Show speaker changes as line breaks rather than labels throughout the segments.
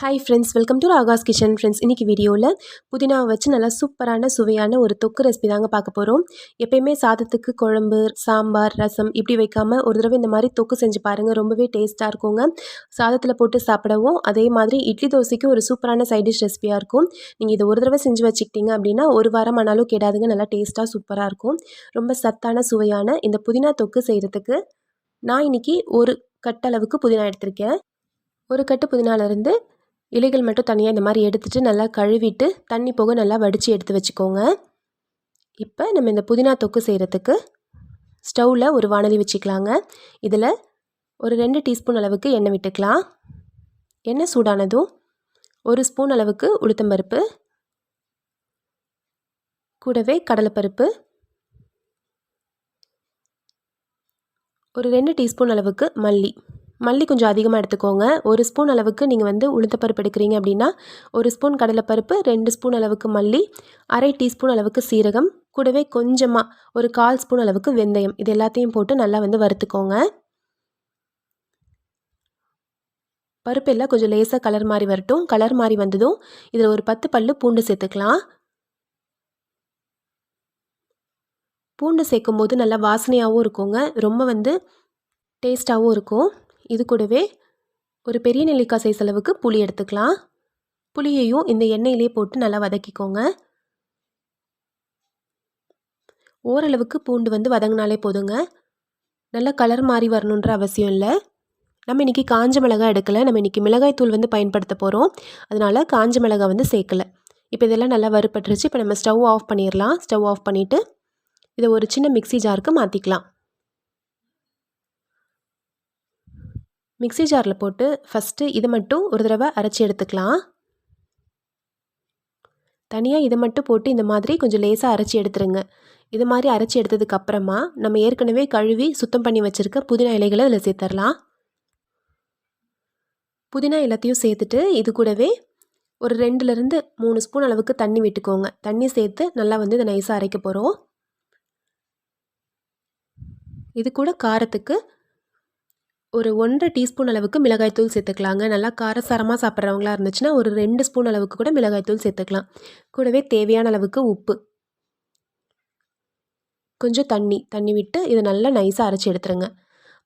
Hi friends welcome to Aakas kitchen friends இன்றைக்கி வீடியோவில் புதினாவை வச்சு நல்லா சூப்பரான சுவையான ஒரு தொக்கு ரெசிபி தாங்க பார்க்க போகிறோம் எப்பயுமே சாதத்துக்கு குழம்பு சாம்பார் ரசம் இப்படி வைக்காமல் ஒரு தடவை இந்த மாதிரி தொக்கு செஞ்சு பாருங்கள் ரொம்பவே டேஸ்ட்டாக இருக்குங்க. சாதத்தில் போட்டு சாப்பிடவும் அதே மாதிரி இட்லி தோசைக்கு ஒரு சூப்பரான சைட் டிஷ் ரெசிபியாக இருக்கும். நீங்கள் இதை ஒரு தடவை செஞ்சு வச்சுக்கிட்டீங்க அப்படின்னா ஒரு வாரம் ஆனாலும் கேடாதுங்க. நல்லா டேஸ்ட்டாக சூப்பராக இருக்கும். ரொம்ப சத்தான சுவையான இந்த புதினா தொக்கு செய்கிறதுக்கு நான் இன்றைக்கி ஒரு கட்டளவுக்கு புதினா எடுத்திருக்கேன். ஒரு கட்டு புதினாலேருந்து இலைகள் மட்டும் தனியாக இந்த மாதிரி எடுத்துகிட்டு நல்லா கழுவிட்டு தண்ணி போக நல்லா வடித்து எடுத்து வச்சுக்கோங்க. இப்போ நம்ம இந்த புதினா தொக்கு செய்கிறதுக்கு ஸ்டவ்வில் ஒரு வானலி வச்சுக்கலாங்க. இதில் ஒரு ரெண்டு டீஸ்பூன் அளவுக்கு எண்ணெய் விட்டுக்கலாம். எண்ணெய் சூடானதும் ஒரு ஸ்பூன் அளவுக்கு உளுத்தம்பருப்பு கூடவே கடலைப்பருப்பு ஒரு ரெண்டு டீஸ்பூன் அளவுக்கு மல்லி. மல்லி கொஞ்சம் அதிகமாக எடுத்துக்கோங்க. ஒரு ஸ்பூன் அளவுக்கு நீங்கள் வந்து உளுத்தப்பருப்பு எடுக்கிறீங்க அப்படின்னா ஒரு ஸ்பூன் கடலைப்பருப்பு ரெண்டு ஸ்பூன் அளவுக்கு மல்லி அரை டீஸ்பூன் அளவுக்கு சீரகம் கூடவே கொஞ்சமாக ஒரு கால் ஸ்பூன் அளவுக்கு வெந்தயம். இது எல்லாத்தையும் போட்டு நல்லா வந்து வறுத்துக்கோங்க. பருப்பு எல்லாம் கொஞ்சம் லேசாக கலர் மாதிரி வரட்டும். கலர் மாதிரி வந்ததும் இதில் ஒரு பத்து பல்லு பூண்டு சேர்த்துக்கலாம். பூண்டு சேர்க்கும் போது நல்லா வாசனையாகவும் இருக்குங்க. ரொம்ப வந்து டேஸ்ட்டாகவும் இருக்கும். இது கூடவே ஒரு பெரிய நெல்லிக்காய் சைஸ் அளவுக்கு புளி எடுத்துக்கலாம். புளியையும் இந்த எண்ணெயிலே போட்டு நல்லா வதக்கிக்கோங்க. ஓரளவுக்கு பூண்டு வந்து வதங்கினாலே போதுங்க. நல்லா கலர் மாறி வரணுன்ற அவசியம் இல்லை. நம்ம இன்றைக்கி காஞ்ச மிளகாய் எடுக்கலை. நம்ம இன்றைக்கி மிளகாய் தூள் வந்து பயன்படுத்த போகிறோம் அதனால் காஞ்ச மிளகாய் வந்து சேர்க்கலை. இப்போ இதெல்லாம் நல்லா வறுப்பட்டுருச்சு இப்போ நம்ம ஸ்டவ் ஆஃப் பண்ணிடலாம் ஸ்டவ் ஆஃப் பண்ணிவிட்டு இதை ஒரு சின்ன மிக்சி ஜாருக்கு மாற்றிக்கலாம் மிக்சி ஜாரில் போட்டு ஃபஸ்ட்டு இது மட்டும் ஒரு தடவை அரைச்சி எடுத்துக்கலாம். தனியாக இதை மட்டும் போட்டு இந்த மாதிரி கொஞ்சம் லேசாக அரைச்சி எடுத்துருங்க. இது மாதிரி அரைச்சி எடுத்ததுக்கப்புறமா நம்ம ஏற்கனவே கழுவி சுத்தம் பண்ணி வச்சுருக்க புதினா இலைகளை இதில் சேர்த்துடலாம். புதினா எல்லாத்தையும் சேர்த்துட்டு இது கூடவே ஒரு ரெண்டுலேருந்து மூணு ஸ்பூன் அளவுக்கு தண்ணி விட்டுக்கோங்க. தண்ணி சேர்த்து நல்லா வந்து இதை நைஸாக அரைக்க போகிறோம் இது கூட காரத்துக்கு ஒரு ஒன்றரை டீஸ்பூன் அளவுக்கு மிளகாய்த்தூள் சேர்த்துக்கலாங்க. நல்லா காரசாரமாக சாப்பிட்றவங்களா இருந்துச்சுன்னா ஒரு ரெண்டு ஸ்பூன் அளவுக்கு கூட மிளகாய்த்தூள் சேர்த்துக்கலாம். கூடவே தேவையான அளவுக்கு உப்பு. கொஞ்சம் தண்ணி தண்ணி விட்டு இதை நல்லா நைஸாக அரைச்சி எடுத்துருங்க.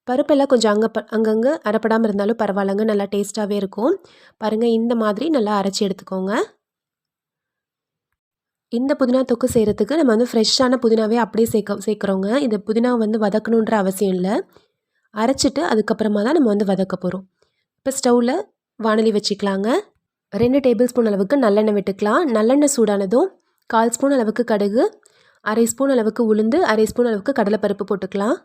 பருப்பெல்லாம் கொஞ்சம் அங்கே ப அங்கங்கே அரைப்படாமல் இருந்தாலும் பரவாயில்லங்க. நல்லா டேஸ்ட்டாகவே இருக்கும். பாருங்கள் இந்த மாதிரி நல்லா அரைச்சி எடுத்துக்கோங்க. இந்த புதினா தொக்கு செய்கிறதுக்கு நம்ம வந்து ஃப்ரெஷ்ஷான புதினாவே அப்படியே சேர்க்க சேர்க்குறோங்க. இந்த புதினா வந்து வதக்கணுன்ற அவசியம் இல்லை. அரைச்சிட்டு அதுக்கப்புறமா தான் நம்ம வந்து வதக்க போகிறோம் இப்போ ஸ்டவ்வில் வானலி வச்சுக்கலாங்க. ரெண்டு டேபிள் ஸ்பூன் அளவுக்கு நல்லெண்ணெய் விட்டுக்கலாம். நல்லெண்ணெய் சூடானதும் கால் ஸ்பூன் அளவுக்கு கடுகு அரை ஸ்பூன் அளவுக்கு உளுந்து அரை ஸ்பூன் அளவுக்கு கடலைப்பருப்பு போட்டுக்கலாம்.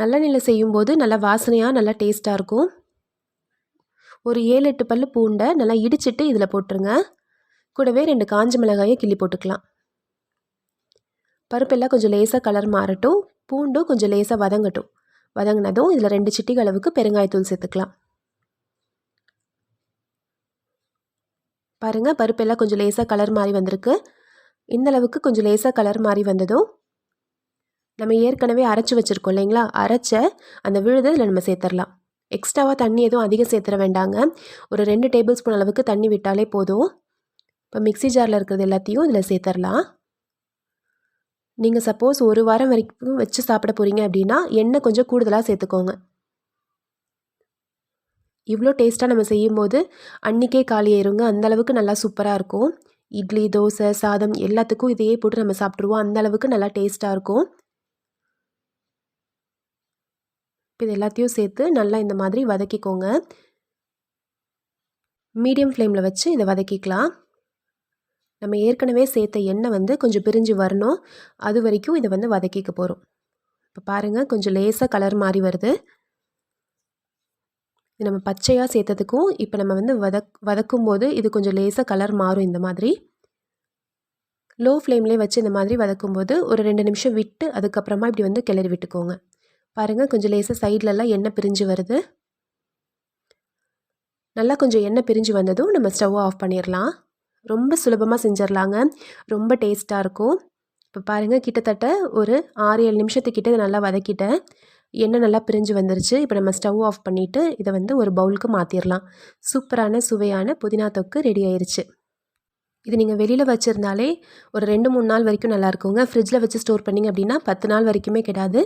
நல்லெண்ணெயில் செய்யும்போது நல்லா வாசனையாக நல்லா டேஸ்ட்டாக இருக்கும். ஒரு ஏழு எட்டு பல் பூண்டை நல்லா இடிச்சிட்டு இதில் போட்டுருங்க. கூடவே ரெண்டு காஞ்ச மிளகாயை கிள்ளி போட்டுக்கலாம். பருப்பெல்லாம் கொஞ்சம் லேசாக கலர் மாறட்டும். பூண்டும் கொஞ்சம் லேசாக வதங்கட்டும். வதங்கினதும் இதில் ரெண்டு சிட்டிகள் அளவுக்கு பெருங்காயத்தூள் சேர்த்துக்கலாம். பாருங்கள் பருப்பெல்லாம் கொஞ்சம் லேசாக கலர் மாறி வந்திருக்கு. இந்த அளவுக்கு கொஞ்சம் லேசாக கலர் மாறி வந்ததும் நம்ம ஏற்கனவே அரைச்சி வச்சுருக்கோம் இல்லைங்களா? அரைச்ச அந்த விழுதை இதில் நம்ம சேர்த்துடலாம். எக்ஸ்ட்ராவாக தண்ணி எதுவும் அதிகம் சேர்த்துற வேண்டாங்க. ஒரு ரெண்டு டேபிள் ஸ்பூன் அளவுக்கு தண்ணி விட்டாலே போதும். இப்போ மிக்சி ஜாரில் இருக்கிறது எல்லாத்தையும் இதில் சேர்த்துடலாம். நீங்கள் சப்போஸ் ஒரு வாரம் வரைக்கும் வச்சு சாப்பிட போகிறீங்க அப்படின்னா எண்ணெய் கொஞ்சம் கூடுதலாக சேர்த்துக்கோங்க. இவ்வளோ டேஸ்ட்டாக நம்ம செய்யும்போது அன்றைக்கே காலி ஆயிருங்க. அந்தளவுக்கு நல்லா சூப்பராக இருக்கும். இட்லி தோசை சாதம் எல்லாத்துக்கும் இதையே போட்டு நம்ம சாப்பிட்ருவோம் அந்தளவுக்கு நல்லா டேஸ்ட்டாக இருக்கும். இப்போ இது எல்லாத்தையும் சேர்த்து நல்லா இந்த மாதிரி வதக்கிக்கோங்க. மீடியம் ஃப்ளேமில் வச்சு இதை வதக்கிக்கலாம். நம்ம ஏற்கனவே சேர்த்த எண்ணெய் வந்து கொஞ்சம் பிரிஞ்சு வரணும். அது வரைக்கும் இதை வந்து வதக்கிக்க போகிறோம் இப்போ பாருங்கள் கொஞ்சம் லேசாக கலர் மாறி வருது. இது நம்ம பச்சையாக சேர்த்ததுக்கும் இப்போ நம்ம வந்து வதக் வதக்கும் போது இது கொஞ்சம் லேசாக கலர் மாறும் இந்த மாதிரி. லோ ஃப்ளேம்லேயே வச்சு இந்த மாதிரி வதக்கும்போது ஒரு ரெண்டு நிமிஷம் விட்டு அதுக்கப்புறமா இப்படி வந்து கிளறி விட்டுக்கோங்க. பாருங்கள் கொஞ்சம் லேசாக சைட்லலாம் எண்ணெய் பிரிஞ்சு வருது. நல்லா கொஞ்சம் எண்ணெய் பிரிஞ்சு வந்ததும் நம்ம ஸ்டவ் ஆஃப் பண்ணிடலாம். ரொம்ப சுலபமாக செஞ்சிடலாங்க ரொம்ப டேஸ்ட்டாக இருக்கும். இப்போ பாருங்கள் கிட்டத்தட்ட ஒரு ஆறு ஏழு நிமிஷத்துக்கிட்ட இதை நல்லா வதக்கிட்டேன். எண்ணெய் நல்லா பிரிஞ்சு வந்துருச்சு. இப்போ நம்ம ஸ்டவ் ஆஃப் பண்ணிவிட்டு இதை வந்து ஒரு பவுலுக்கு மாற்றிடலாம் சூப்பரான சுவையான புதினா தொக்கு ரெடி ஆயிடுச்சு இது நீங்கள் வெளியில் வச்சுருந்தாலே ஒரு ரெண்டு மூணு நாள் வரைக்கும் நல்லா இருக்குங்க. ஃப்ரிட்ஜில் வச்சு ஸ்டோர் பண்ணிங்க அப்படின்னா பத்து நாள் வரைக்குமே கிடையாது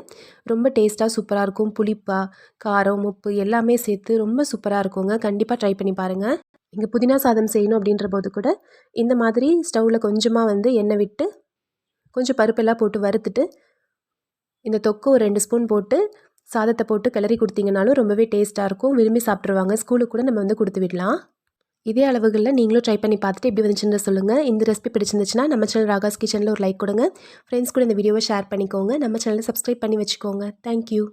ரொம்ப டேஸ்ட்டாக சூப்பராக இருக்கும். புளிப்பாக காரம் உப்பு எல்லாமே சேர்த்து ரொம்ப சூப்பராக இருக்குங்க. கண்டிப்பாக ட்ரை பண்ணி பாருங்கள் இங்கே புதினா சாதம் செய்யணும் அப்படின்ற போது கூட இந்த மாதிரி ஸ்டவ்வில் கொஞ்சமாக வந்து எண்ணெய் விட்டு கொஞ்சம் பருப்பெல்லாம் போட்டு வறுத்துட்டு இந்த தொக்கு ஒரு ரெண்டு ஸ்பூன் போட்டு சாதத்தை போட்டு கிளறி கொடுத்தீங்கனாலும் ரொம்பவே டேஸ்ட்டாக இருக்கும். விரும்பி சாப்பிட்ருவாங்க ஸ்கூலுக்கு கூட நம்ம வந்து கொடுத்து விடலாம். இதே அளவுகளில் நீங்களும் ட்ரை பண்ணி பார்த்துட்டு எப்படி வந்துச்சுன்னு சொல்லுங்கள் இந்த ரெசிபி பிடிச்சிருந்துச்சுன்னா நம்ம சேனல் ராகாஸ் கிச்சனில் ஒரு லைக் கொடுங்க. ஃப்ரெண்ட்ஸ் கூட இந்த வீடியோவை ஷேர் பண்ணிக்கோங்க. நம்ம சேனலை சப்ஸ்கிரைப் பண்ணி வச்சுக்கோங்க. தேங்க்யூ